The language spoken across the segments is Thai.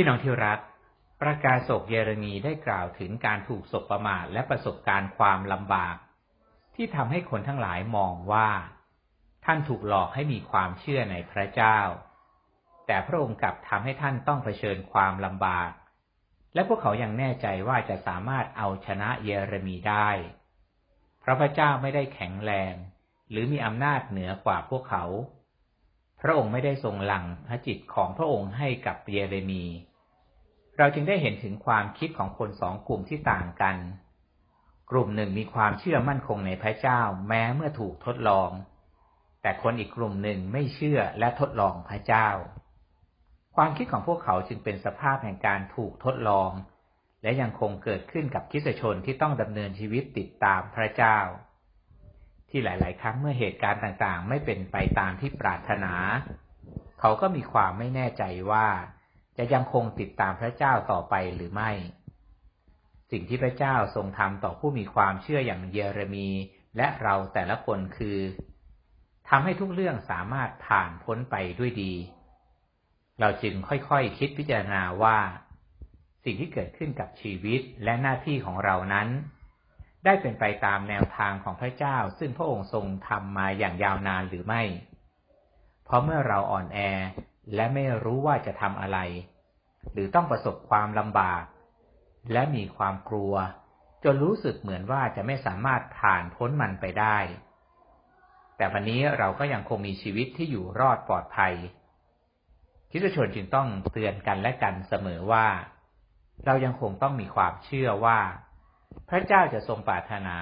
พี่น้องที่รัก ประกาศกเยเรมีได้กล่าวถึงการถูกศกประมาทและประสบการณ์ความลำบาก ที่ทำให้คนทั้งหลายมองว่า ท่านถูกหลอกให้มีความเชื่อในพระเจ้า แต่พระองค์กลับทำให้ท่านต้องเผชิญความลำบาก และพวกเขายังแน่ใจว่าจะสามารถเอาชนะเยเรมีได้ เพราะพระเจ้าไม่ได้แข็งแรง หรือมีอำนาจเหนือกว่าพวกเขาพระองค์ไม่ได้ทรงหลั่งพระจิตของพระองค์ให้กับเยเรมี เราจึงได้เห็นถึงความคิดของคนสองกลุ่มที่ต่างกัน กลุ่มหนึ่งมีความเชื่อมั่นคงในพระเจ้าแม้เมื่อถูกทดลอง แต่คนอีกกลุ่มหนึ่งไม่เชื่อและทดลองพระเจ้า ความคิดของพวกเขาจึงเป็นสภาพแห่งการถูกทดลอง และยังคงเกิดขึ้นกับคิสชนที่ต้องดำเนินชีวิตติดตามพระเจ้า ที่หลาย ๆ ครั้งเมื่อเหตุการณ์ต่าง ๆ ไม่เป็นไปตามที่ปรารถนา เขาก็มีความไม่แน่ใจว่า จะยังคงติดตามพระเจ้าต่อไปหรือไม่ สิ่งที่พระเจ้าทรงทำต่อผู้มีความเชื่ออย่างเยเรมีและเราแต่ละคนคือทำให้ทุกเรื่องสามารถผ่านพ้นไปด้วยดี เราจึงค่อยๆคคิดพิจารณาว่า สิ่งที่เกิดขึ้นกับชีวิตและหน้าที่ของเรานั้น ได้เป็นไปตามแนวทางของพระเจ้า ซึ่งพระองค์ทรงทำมาอย่างยาวนานหรือไม่ เพราะเมื่อเราอ่อนแอ และไม่รู้ว่าจะทำอะไร หรือต้องประสบความลำบาก และมีความกลัว จนรู้สึกเหมือนว่าจะไม่สามารถผ่านพ้นมันไปได้ แต่วันนี้เราก็ยังคงมีชีวิตที่อยู่รอดปลอดภัยคิดชนจึงต้องเตือนกันและกันเสมอว่า เรายังคงต้องมีความเชื่อว่า พระเจ้าจะทรงปรารถนา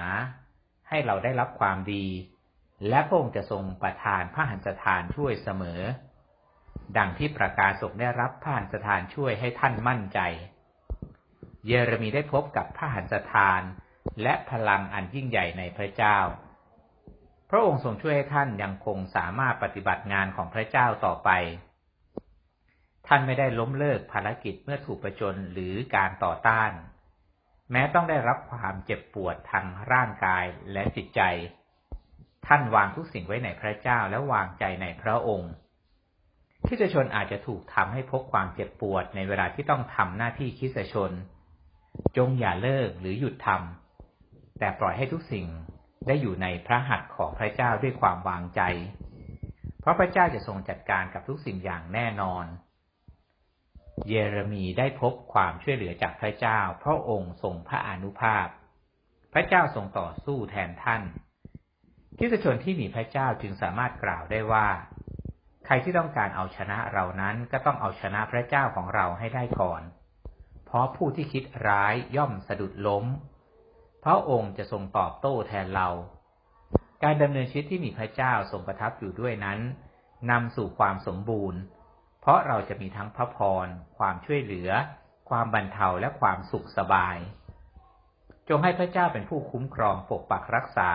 ให้เราได้รับความดี และพระองค์จะทรงประทานพระหันสถานช่วยเสมอ ดังที่ประกาศกได้รับผ่านสถานช่วยให้ท่านมั่นใจ เยเรมีได้พบกับพระหันสถานและพลังอันยิ่งใหญ่ในพระเจ้า พระองค์ทรงช่วยให้ท่านยังคงสามารถปฏิบัติงานของพระเจ้าต่อไป ท่านไม่ได้ล้มเลิกภารกิจเมื่อถูกประจนหรือการต่อต้าน แม้ต้องได้รับความเจ็บปวดทางร่างกายและจิตใจ ท่านวางทุกสิ่งไว้ในพระเจ้าและวางใจในพระองค์ คริสตชนอาจจะถูกทำให้พบความเจ็บปวดในเวลาที่ต้องทำหน้าที่คริสตชน จงอย่าเลิกหรือหยุดทำแต่ปล่อยให้ทุกสิ่งได้อยู่ในพระหัตถ์ของพระเจ้าด้วยความวางใจ เพราะพระเจ้าจะทรงจัดการกับทุกสิ่งอย่างแน่นอน เยเรมีได้พบความช่วยเหลือจากพระเจ้า เพราะองค์ทรงพระอนุภาพ พระเจ้าทรงต่อสู้แทนท่านคริสตชนที่มีพระเจ้าจึงสามารถกล่าวได้ว่า ใครที่ต้องการเอาชนะเรานั้นก็ต้องเอาชนะพระเจ้าของเราให้ได้ก่อน เพราะผู้ที่คิดร้ายย่อมสะดุดล้ม พระองค์จะทรงตอบโต้แทนเรา การดำเนินชีวิตที่มีพระเจ้าทรงประทับอยู่ด้วยนั้นนำสู่ความสมบูรณ์ เพราะเราจะมีทั้งพระพร ความช่วยเหลือ ความบรรเทาและความสุขสบาย จงให้พระเจ้าเป็นผู้คุ้มครองปกปักรักษา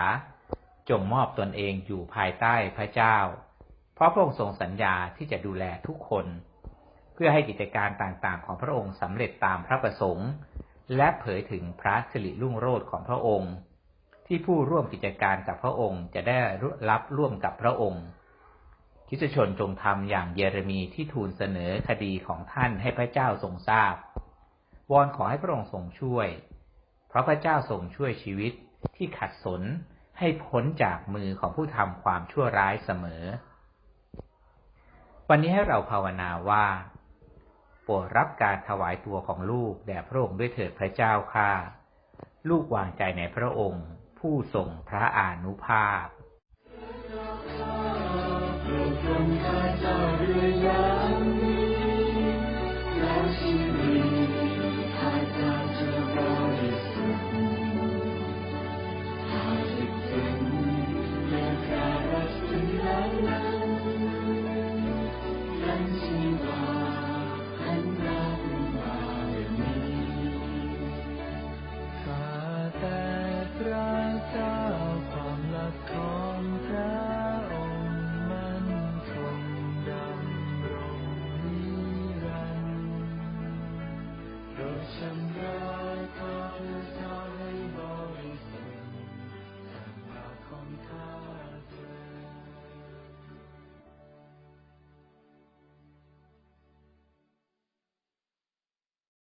จงมอบตนเองอยู่ภายใต้พระเจ้า เพราะพระองค์ทรงสัญญาที่จะดูแลทุกคน เพื่อให้กิจการต่างๆ ของพระองค์สำเร็จตามพระประสงค์ และเผยถึงพระสิริรุ่งโรจน์ของพระองค์ ที่ผู้ร่วมกิจการกับพระองค์จะได้รับร่วมกับพระองค์คิสชนจงทำอย่างเยเรมีที่ทูลเสนอคดีของท่านให้พระเจ้าทรงทราบ วอนขอให้พระองค์ทรงช่วย เพราะพระเจ้าทรงช่วยชีวิตที่ขัดสนให้พ้นจากมือของผู้ทำความชั่วร้ายเสมอ วันนี้ให้เราภาวนาว่าโปรดรับการถวายตัวของลูกแด่พระองค์ด้วยเถิดพระเจ้าค่ะ ลูกวางใจในพระองค์ ผู้ทรงพระอานุภาพ